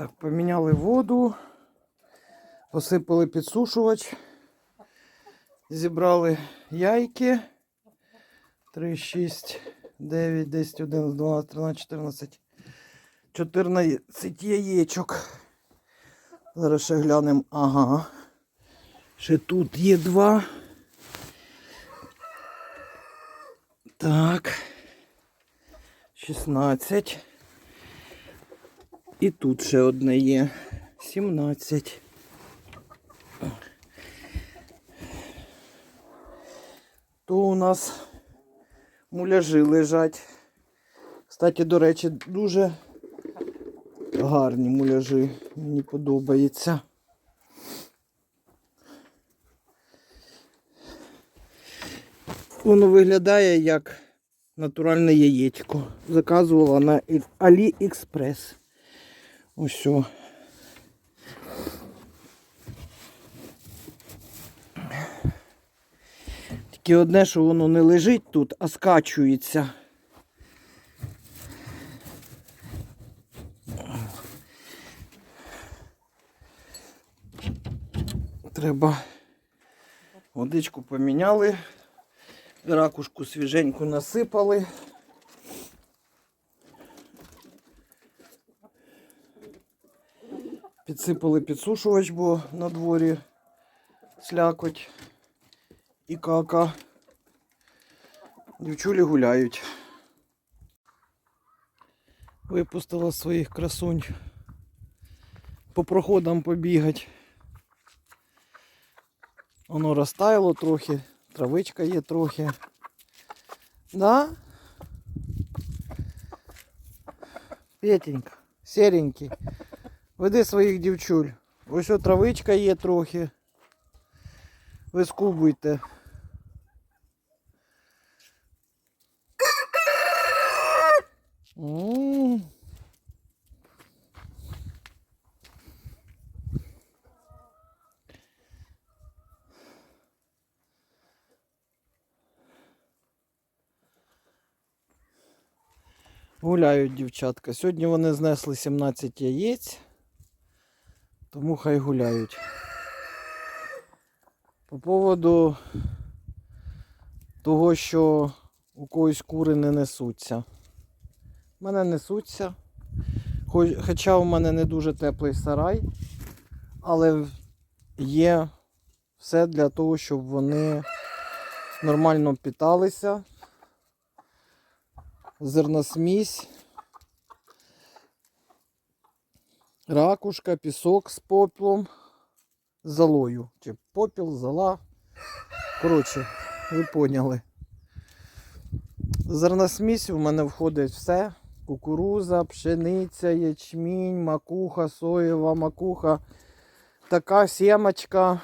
Так, поміняли воду, посипали підсушувач, зібрали яйки. 3, 6, 9, 10, 11, 12, 13, 14. 14 яєчок. Зараз ще глянемо. Ага. Ще тут є два. Так. 16. І тут ще одне є. 17. То у нас муляжі лежать. Кстати, до речі, дуже гарні муляжі. Мені подобається. Воно виглядає як натуральне яєчко. Заказувала на AliExpress. О. Тільки одне, що воно не лежить тут, а скачується. Треба водичку поміняли, ракушку свіженьку насипали. Підсипали підсушувач, бо на дворі слякоть і кака. Дівчулі гуляють. Випустила своїх красунь по проходам побігать. Воно розтаяло трохи, травичка є трохи. Да? Петенька, серенький. Веди своїх дівчуль. Ось от травичка є трохи. Вискубуйте. М. Гуляють дівчатка. Сьогодні вони знесли 17 яєць, тому хай гуляють. По поводу того, що у когось кури не несуться. У мене несуться. Хоча у мене не дуже теплий сарай, але є все для того, щоб вони нормально питалися. Зерносмісь, ракушка, пісок з попелом, з золою. Чи попіл, зола. Коротше, ви поняли. Зерносмісь у мене входить все. Кукуруза, пшениця, ячмінь, макуха, соєва макуха, така сімочка,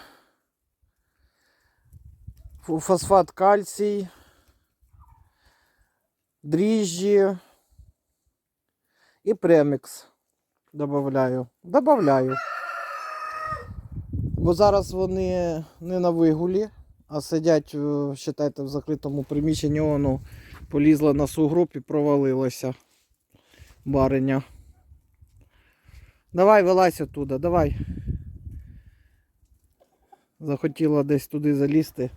фосфат кальцій, дріжджі і премікс добавляю. Добавляю. Бо зараз вони не на вигулі, а сидять, е, вважайте, в закритому приміщенні, воно полізла на сугроб і провалилася бариня. Давай, вилазь оттуда, давай. Захотіла десь туди залізти.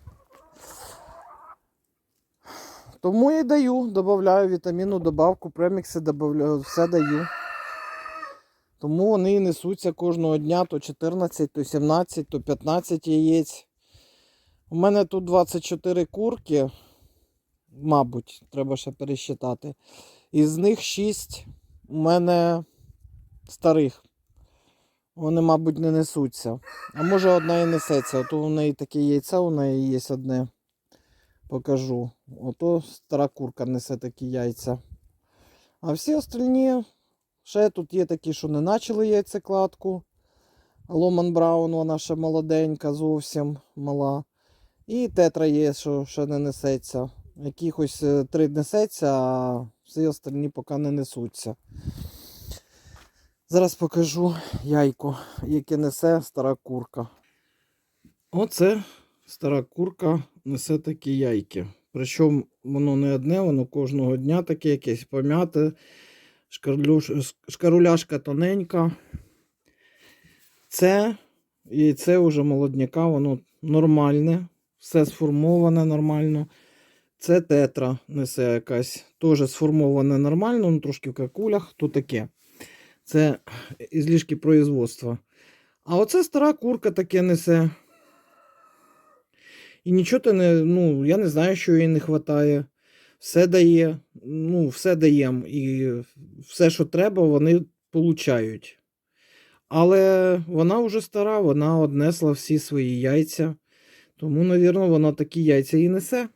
Тому і даю, додаю вітамінну добавку, премікси добавляю, все даю. Тому вони несуться кожного дня то 14, то 17, то 15 яєць. У мене тут 24 курки, мабуть, треба ще пересчитати. Із них 6 у мене старих. Вони, мабуть, не несуться. А може одна і несеться. Ото у неї таке яйце, у неї є одне. Покажу. Ото стара курка несе такі яйця. А всі остальні, ще тут є такі, що не почали яйцекладку. Ломан Браун, вона ще молоденька, зовсім мала. І тетра є, що ще не несеться. Якихось е, три несеться, а всі остальні поки не несуться. Зараз покажу яйко, яке несе стара курка. Оце стара курка несе такі яйки. Причому воно не одне, воно кожного дня таке якесь пом'яте. Шкаруляшка тоненька. Це яйце вже молодняка, воно нормальне, все сформоване нормально. Це тетра несе якась. Теж сформоване нормально, ну трошки в какулях, то таке. Це ізлішки производства. А оце стара курка таке несе. І нічого ти не, ну, я не знаю, що їй не вистачає. Все дає, ну, все даємо. І все, що треба, вони получають. Але вона вже стара, вона однесла всі свої яйця. Тому, навірно, вона такі яйця і несе.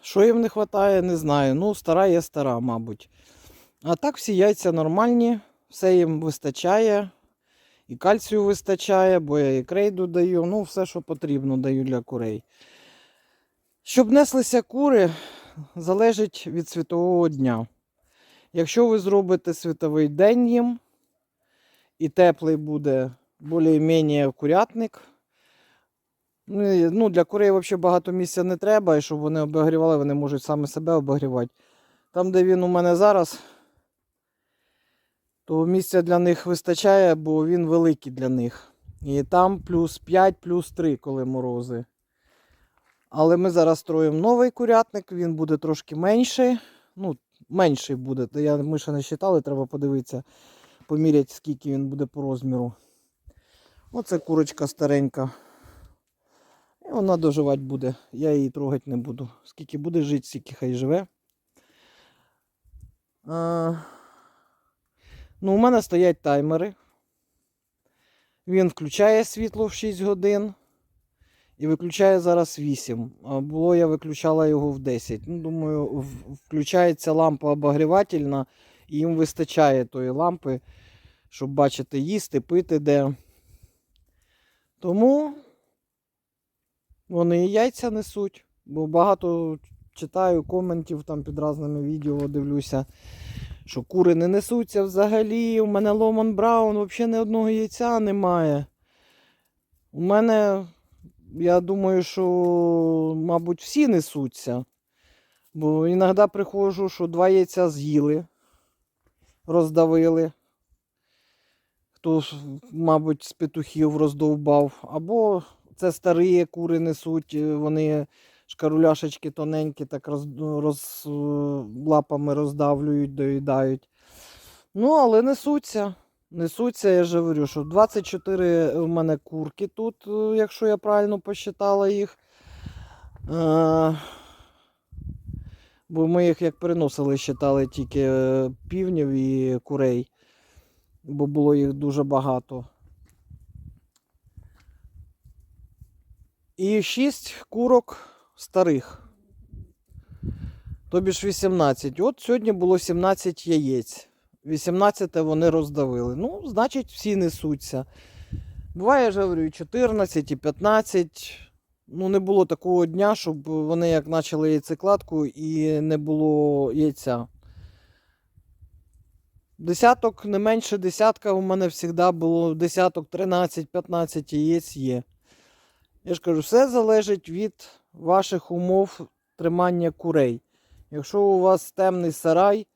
Що їм не вистачає, не знаю. Ну, стара є стара, мабуть. А так всі яйця нормальні, все їм вистачає. І кальцію вистачає, бо я і крейду даю. Ну, все, що потрібно, даю для курей. Щоб неслися кури, залежить від світового дня. Якщо ви зробите світовий день їм, і теплий буде більш-менш курятник. Ну, ну, для курей взагалі багато місця не треба, і щоб вони обігрівали, вони можуть саме себе обігрівати. Там, де він у мене зараз, то місця для них вистачає, бо він великий для них. І там плюс 5, плюс 3, коли морози. Але ми зараз строїмо новий курятник, він буде трошки менший. Ну, менший буде. Я, ми ще не вважали, треба подивитися, поміряти, скільки він буде по розміру. Оце курочка старенька. І вона доживати буде. Я її трогати не буду. Скільки буде жити, стільки хай живе. А, ну, у мене стоять таймери. Він включає світло в 6 годин і виключає зараз 8. Було я виключала його в 10. Ну, думаю, включається лампа обогрівательна, і їм вистачає тої лампи, щоб бачити, їсти, пити де. Тому вони і яйця несуть. Бо багато читаю коментів там під разними відео дивлюся, що кури не несуться взагалі. У мене Ломан Браун взагалі ні одного яйця немає. У мене, я думаю, що, мабуть, всі несуться. Бо іноді приходжу, що два яйця з'їли, роздавили. Хто, мабуть, з петухів роздовбав. Або це старі кури несуть, е, вони шкаруляшечки тоненькі, так роз, роз, е, лапами роздавлюють, доїдають. Ну, але несуться. Несуться, я ж говорю, що 24 у мене курки тут, е, якщо я правильно посчитала їх. Е, бо ми їх як переносили, считали тільки е, півнів і курей, бо було їх дуже багато. І 6 курок старих. Тобі ж 18. От сьогодні було 17 яєць. 18 вони роздавили. Ну, значить, всі несуться. Буває, я ж говорю, і 14, і 15. Ну, не було такого дня, щоб вони як почали яйцекладку і не було яйця. Десяток, не менше десятка у мене завжди було десяток, 13-15 яєць є. Я ж кажу, все залежить від ваших умов тримання курей. Якщо у вас темний сарай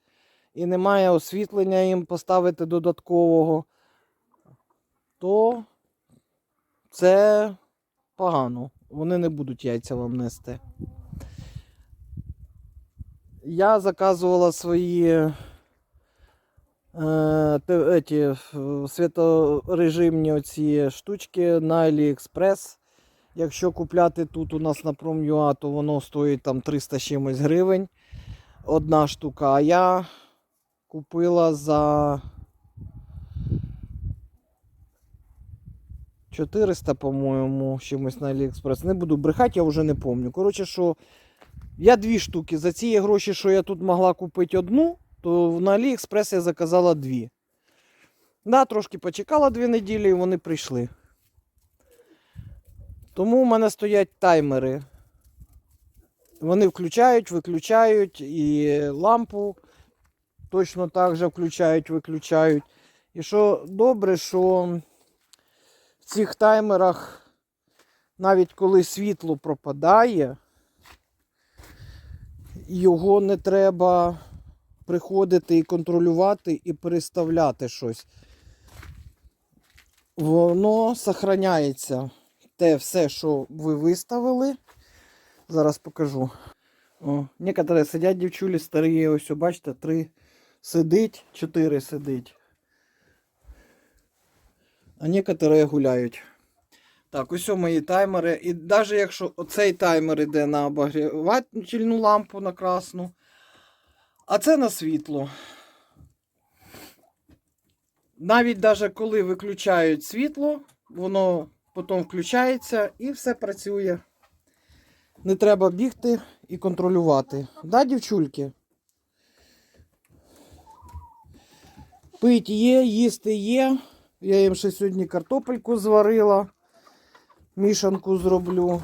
і немає освітлення їм поставити додаткового, то це погано. Вони не будуть яйця вам нести. Я заказувала свої е, еті, світорежимні оці штучки на AliExpress. Якщо купляти тут у нас на Prom.ua, то воно стоїть там 300 з чимось гривень. Одна штука. А я купила за 400, по-моєму, чимось на AliExpress. Не буду брехати, я вже не пам'ятаю. Коротше, що я дві штуки. За ці гроші, що я тут могла купити одну, то на AliExpress я заказала дві. Да, трошки почекала дві неділі і вони прийшли. Тому в мене стоять таймери. Вони включають, виключають і лампу точно так же включають, виключають. І що добре, що в цих таймерах, навіть коли світло пропадає, його не треба приходити і контролювати і переставляти щось. Воно сохраняється. Те все, що ви виставили. Зараз покажу. О, некоторі сидять дівчулі старі, ось, бачите, три сидить, чотири сидить. А некоторі гуляють. Так, ось мої таймери. І навіть якщо оцей таймер йде на обогрівательну лампу на красну, а це на світло. Навіть навіть коли виключають світло, воно потім включається і все працює. Не треба бігти і контролювати. Да, дівчульки? Пить є, їсти є. Я їм ще сьогодні картопельку зварила. Мішанку зроблю.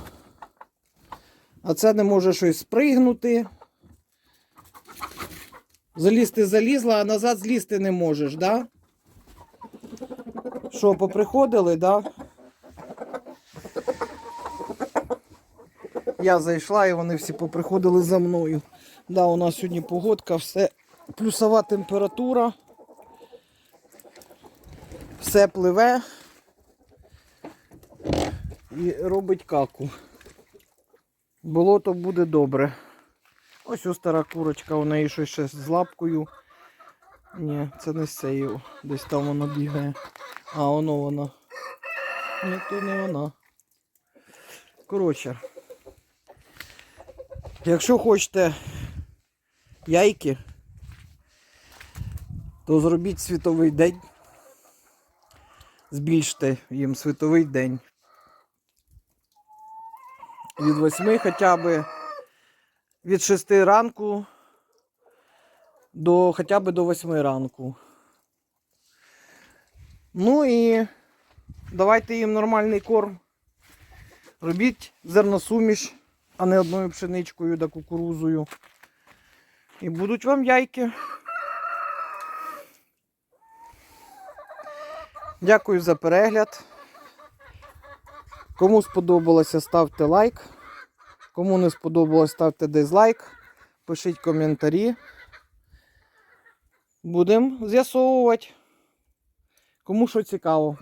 А це не може щось спригнути. Залізти залізла, а назад злізти не можеш, да? Що, поприходили, да? Я зайшла і вони всі поприходили за мною. Да, у нас сьогодні погодка, все плюсова температура. Все пливе і робить каку. Болото буде добре. Ось ось стара курочка, у неї щось ще з лапкою. Ні, це не з цією. Десь там вона бігає. А, воно вона. Ні, то не вона. Коротше. Якщо хочете яйки, то зробіть світовий день. Збільште їм світовий день. Від 8 хоча б від 6 ранку до хоча б до 8 ранку. Ну і давайте їм нормальний корм. Робіть зерносуміш, а не одною пшеничкою да кукурузою. І будуть вам яйки. Дякую за перегляд. Кому сподобалося, ставте лайк. Кому не сподобалось, ставте дизлайк. Пишіть коментарі. Будемо з'ясовувати. Кому що цікаво.